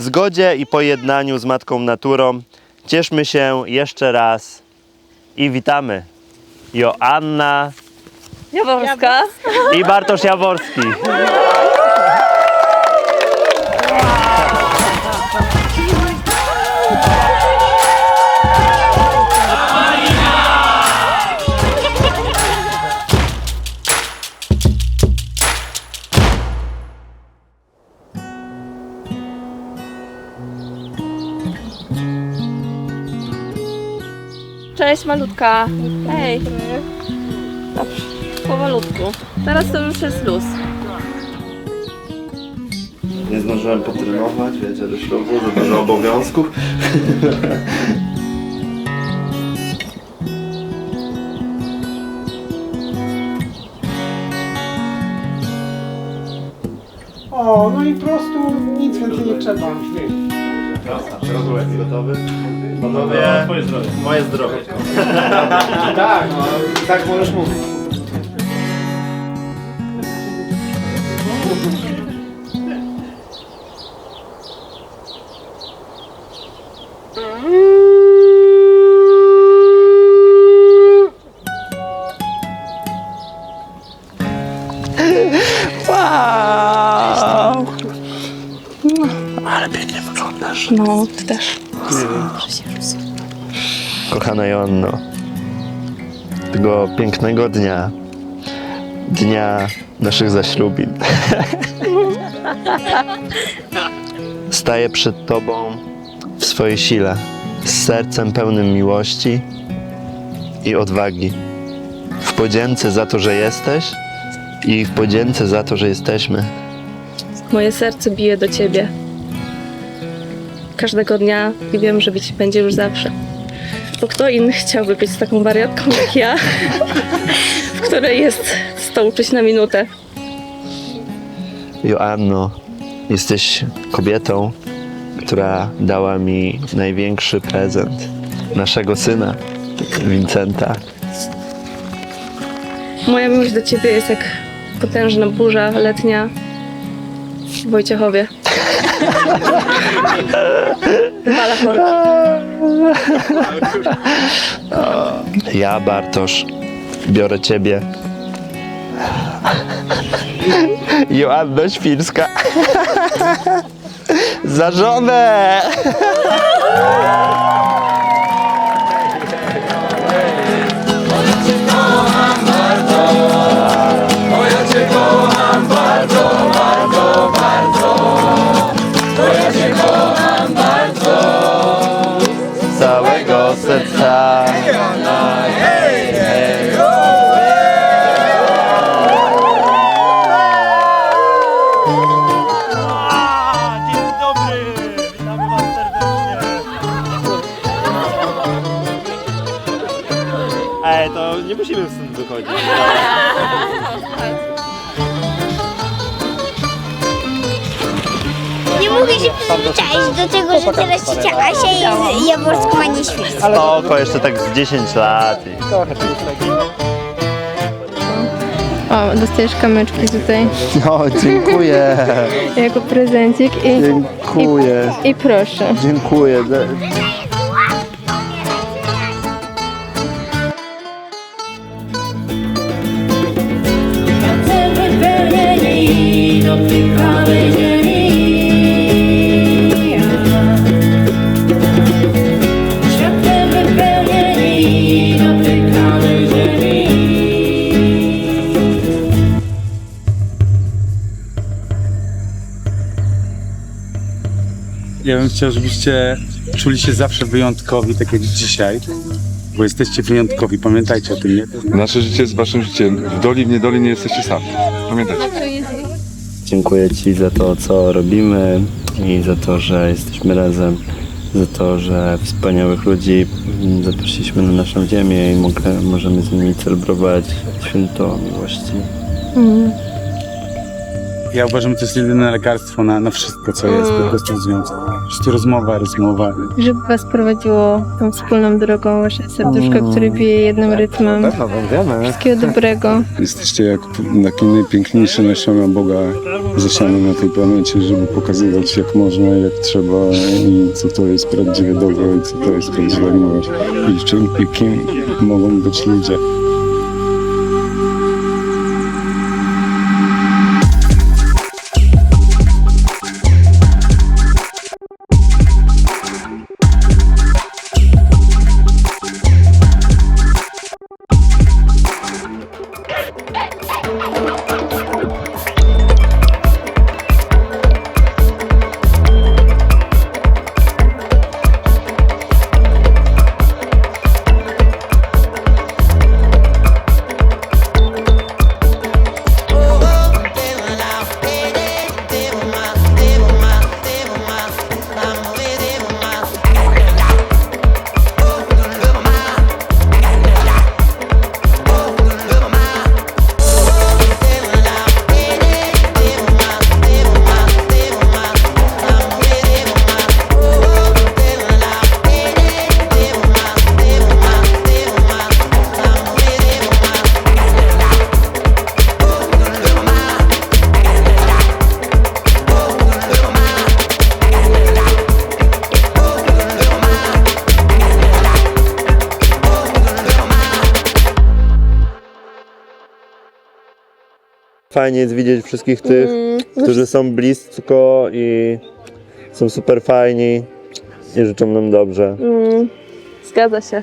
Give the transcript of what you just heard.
w zgodzie i pojednaniu z Matką Naturą. Cieszmy się jeszcze raz i witamy Joanna Jaworska. i Bartosz Jaworski. Cześć malutka. Hej. Dobrze, powolutku. Teraz to już jest luz. Nie zdążyłem potrenować, wiecie, do ślubu, za dużo obowiązków. O, no i po prostu nic więcej nie trzeba. Teraz gotowy? Panowie, moje zdrowie. Tak, no, tak możesz mówić. Wyglądasz. No, ty też. Kochana Joanno, tego pięknego dnia, dnia naszych zaślubin, staję przed Tobą w swojej sile, z sercem pełnym miłości i odwagi. W podzięce za to, że jesteś i w podzięce za to, że jesteśmy. Moje serce bije do ciebie. Każdego dnia i wiem, że być będzie już zawsze. Bo kto inny chciałby być z taką wariatką jak ja, w której jest 100 uczuć na minutę. Joanno, jesteś kobietą, która dała mi największy prezent naszego syna, Vincenta. Moja miłość do ciebie jest jak potężna burza letnia Wojciechowie. Ja, Bartosz, biorę ciebie. Joanna Świrska. Za żonę! Ej, to nie musimy stąd wychodzić. Nie mogę się przyzwyczaić do tego, że teraz ciocia Asia jest jaworską, a nie świecką. Spoko, jeszcze tak z 10 lat. I... O, dostajesz kamyczki tutaj No, dziękuję. jako prezencik i, Dziękuję. i proszę. Dziękuję. Ja bym chciał, żebyście czuli się zawsze wyjątkowi, tak jak dzisiaj, bo jesteście wyjątkowi, pamiętajcie o tym, nie? Nasze życie jest waszym życiem. W doli, w niedoli nie jesteście sami. Pamiętajcie. Dziękuję Ci za to, co robimy i za to, że jesteśmy razem, za to, że wspaniałych ludzi mm, zaprosiliśmy na naszą ziemię i mogę, możemy z nimi celebrować święto miłości. Ja uważam, że to jest jedyne lekarstwo na, na wszystko, co jest po prostu w związku. Prostu rozmowa, rozmowa. Żeby was prowadziło tą wspólną drogą, wasze serduszko, które bije jednym rytmem. Wszystkiego dobrego. Jesteście jak takie najpiękniejsze nasiona Boga zasiane na tej planecie, żeby pokazywać jak można, jak trzeba i co to jest prawdziwe dobro i co to jest prawdziwa miłość i czym i kim mogą być ludzie. Fajnie jest widzieć wszystkich tych, którzy są blisko i są super fajni i życzą nam dobrze. Mm, zgadza się.